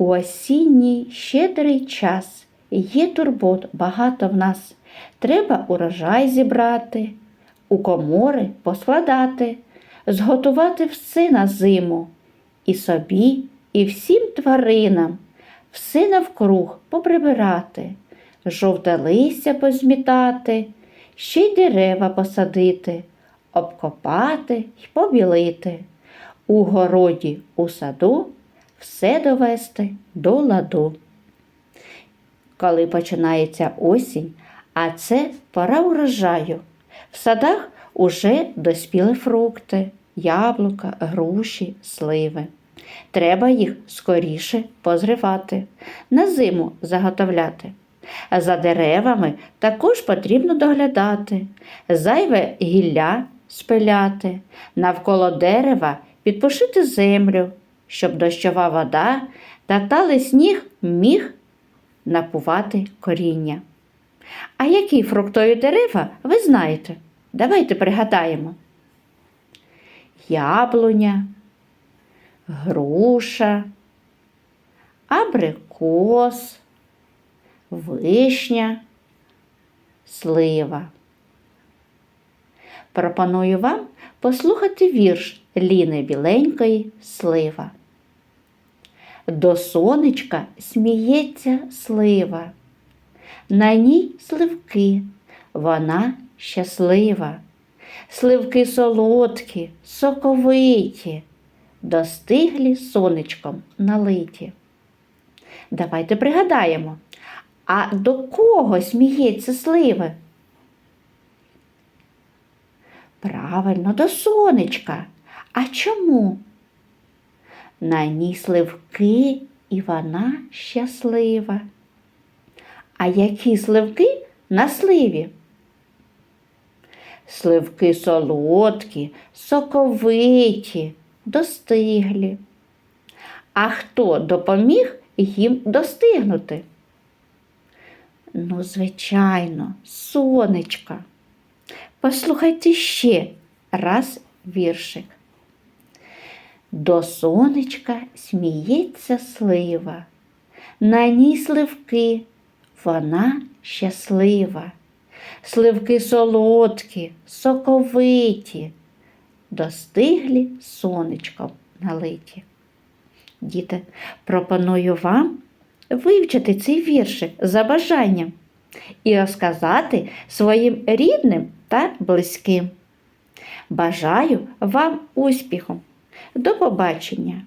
У осінній щедрий час є турбот багато в нас. Треба урожай зібрати, у комори поскладати, зготувати все на зиму, і собі, і всім тваринам, все навкруг поприбирати, жовте листя позмітати, ще й дерева посадити, обкопати й побілити, у городі, у саду все довести до ладу. Коли починається осінь, а це пора урожаю. В садах уже доспіли фрукти, яблука, груші, сливи. Треба їх скоріше позривати, на зиму заготовляти. За деревами також потрібно доглядати, зайве гілля спиляти, навколо дерева підпушити землю, щоб дощова вода та талий сніг міг напувати коріння. А які фруктові дерева ви знаєте? Давайте пригадаємо. Яблуня, груша, абрикос, вишня, слива. Пропоную вам послухати вірш Ліни Біленької Слива. До сонечка сміється слива, на ній сливки, вона щаслива. Сливки солодкі, соковиті, достиглі сонечком налиті. Давайте пригадаємо, а до кого сміється сливи? Правильно, до сонечка. А чому? На ній сливки і вона щаслива. А які сливки на сливі? Сливки солодкі, соковиті, достиглі. А хто допоміг їм достигнути? Ну, звичайно, сонечка. Послухайте ще раз віршик. До сонечка сміється слива, на ній сливки, вона щаслива. Сливки солодкі, соковиті, достиглі сонечком налиті. Діти, пропоную вам вивчити цей віршик за бажанням і розказати своїм рідним та близьким. Бажаю вам успіху! До побачення!